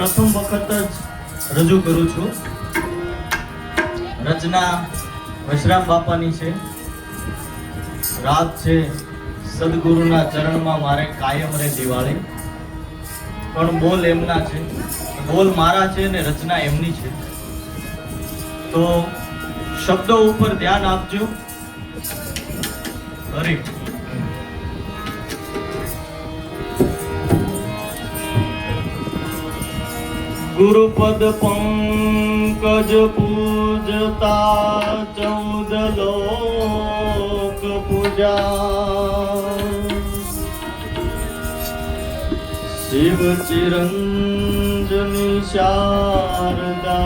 પ્રથમ વખત જ રજૂ કરું છું. રચના વશરામ બાપાની છે. રાત છે. સદગુરુના ચરણમાં મારે કાયમ રે દિવાળી. પણ બોલ એમના છે. બોલ મારા છે ને રચના એમની છે. તો શબ્દો ઉપર ધ્યાન આપજો. હરી ગુરુપદ પંકજ પૂજતા ચૌદ લોક પૂજા શિવ ચિરંજની શારદા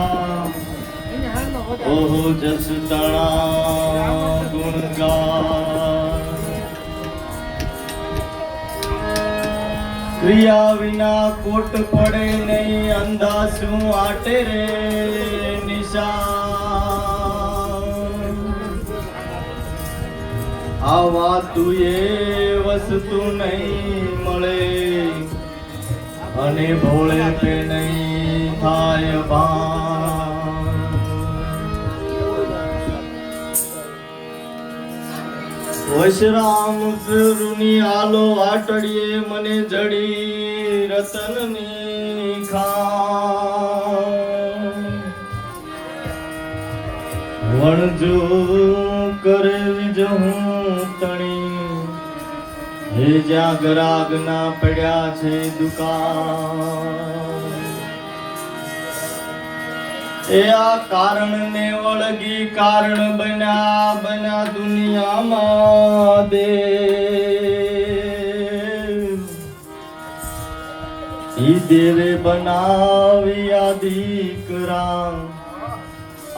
ઓહો જસ તણા ગુણગાન ક્રિયા વિના કોટ પડે નહીં અંધા શું આટે રે નિશા આવા એ વસ્તુ નહીં મળે, અને ભોળે પે નહીં થાય ભાન. વશરામ ગુરુની આલો આટડીએ મને જડી રતનની ખાન વણજો કરે વિજહું તણી. હે જ્યાં ગરાગ ના પડ્યા છે દુકાન. એ આ કારણ ને વળગી કારણ બન્યા બન્યા દુનિયામાં દે ઈ દેવે બનાવી આ દીકરા,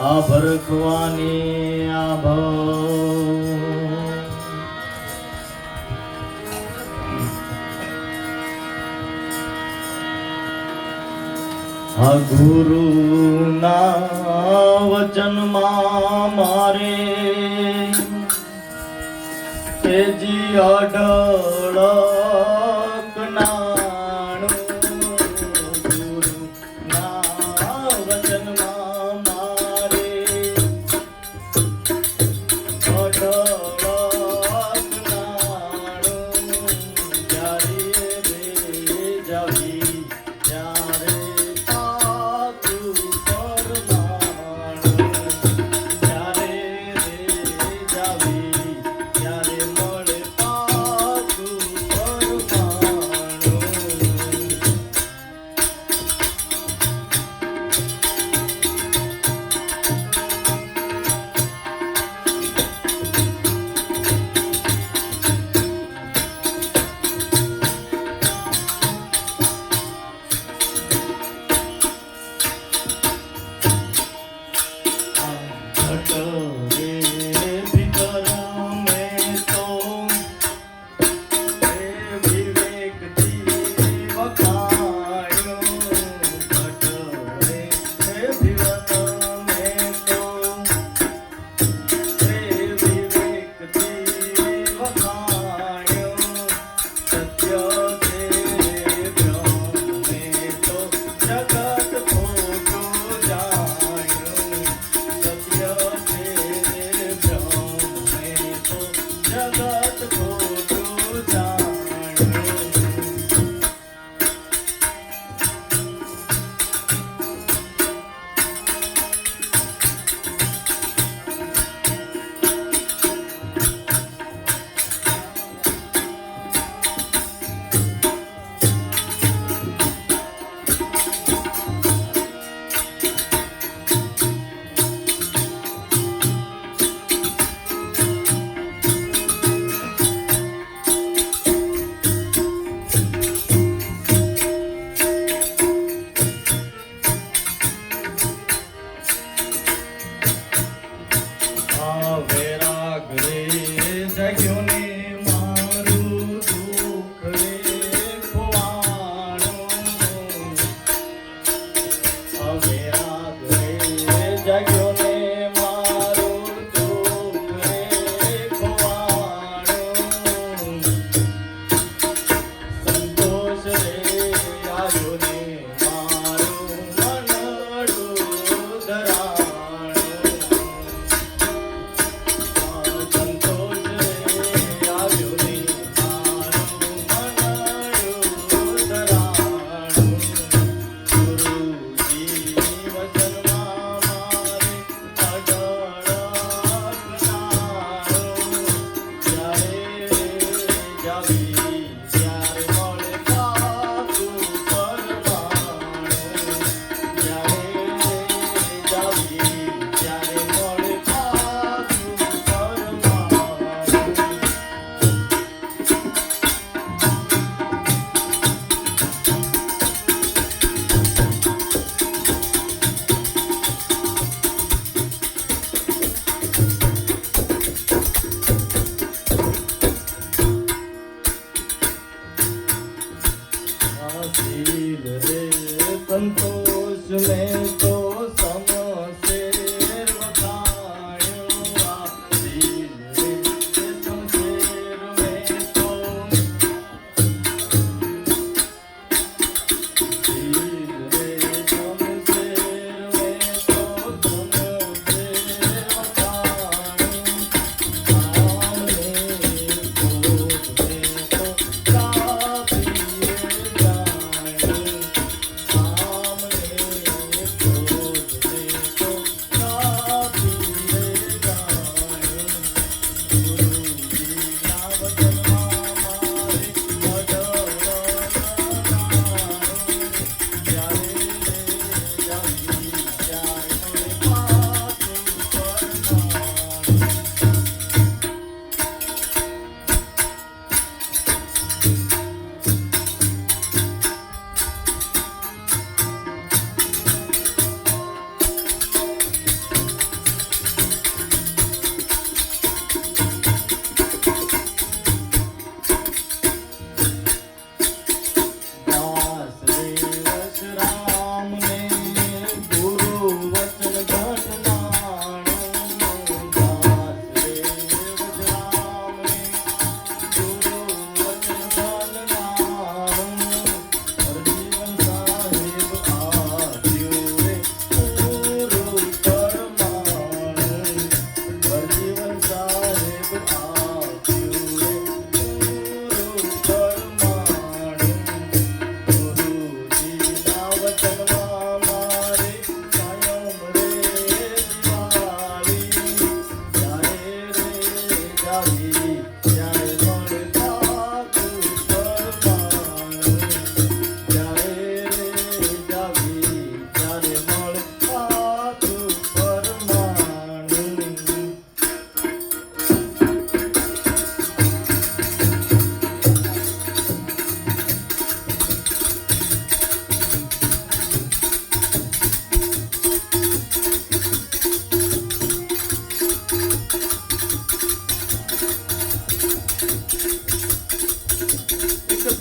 આ ભરખવાની આ ભવ. ગુરુના વચનમાં મારે તેજી અઢળક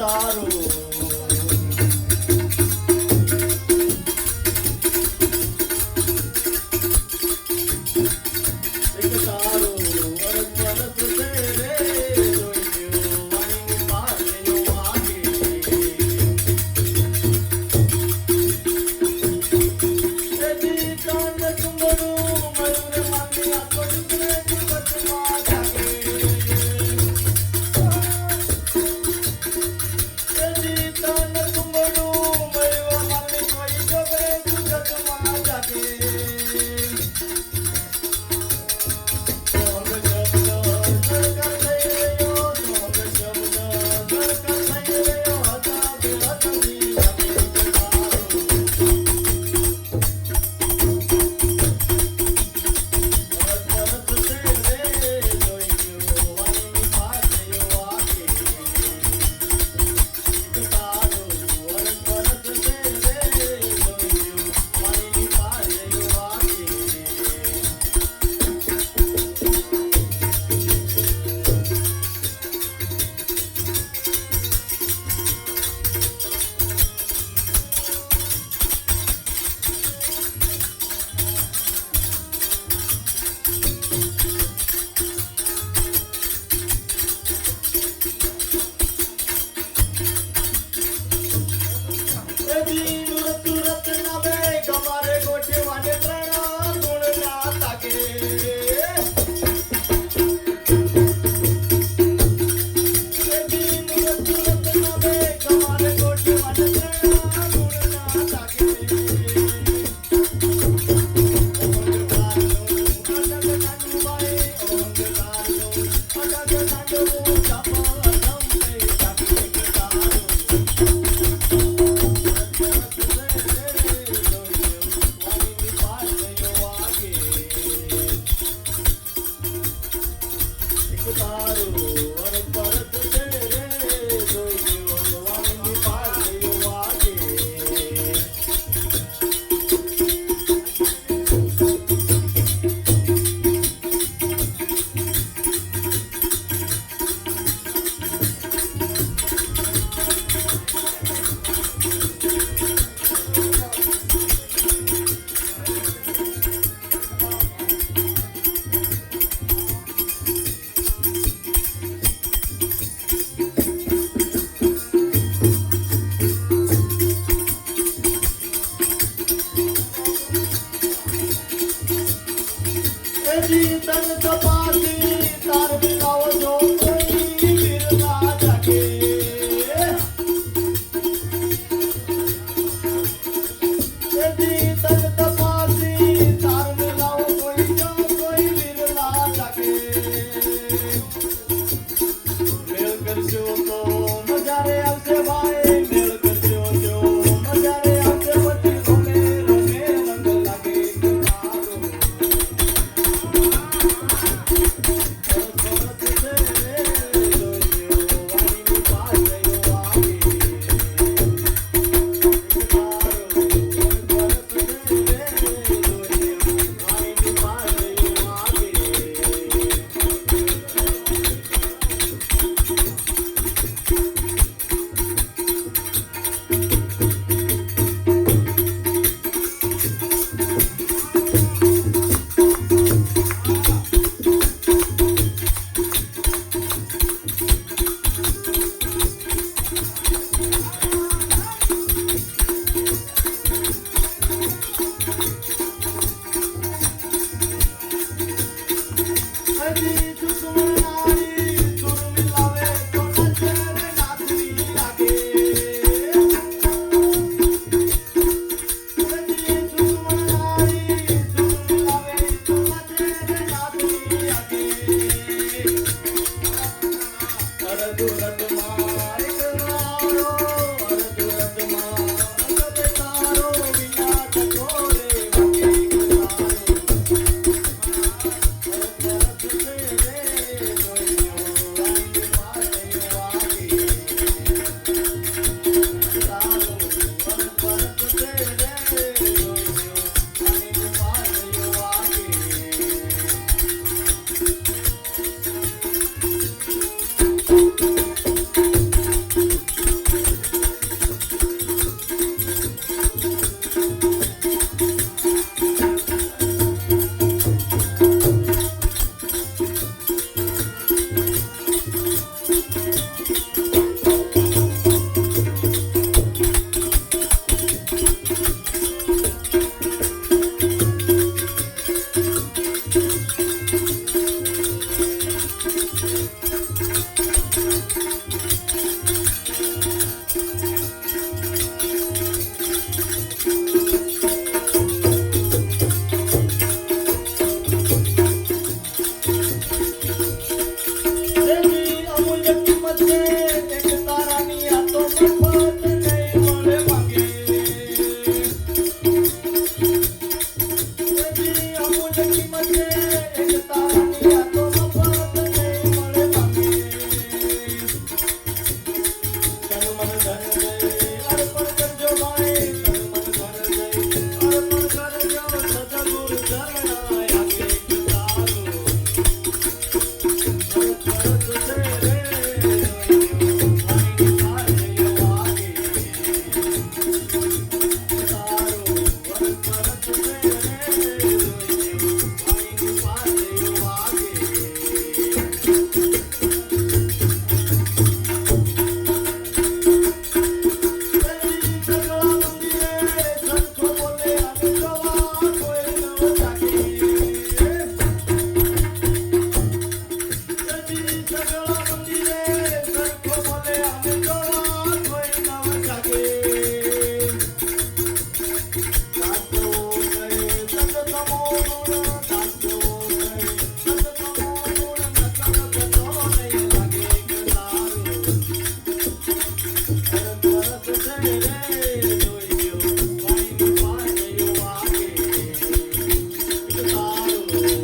Bolsonaro. 大哥，大哥，我找。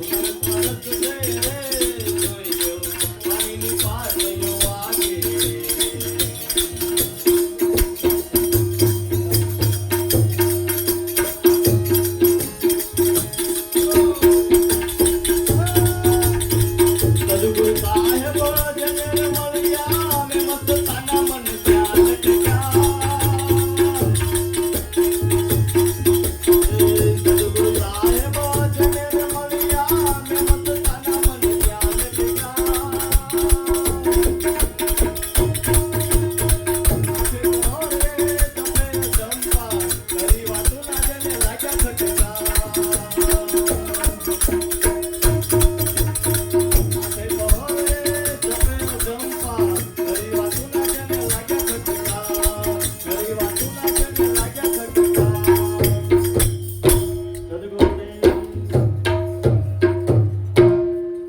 thank you.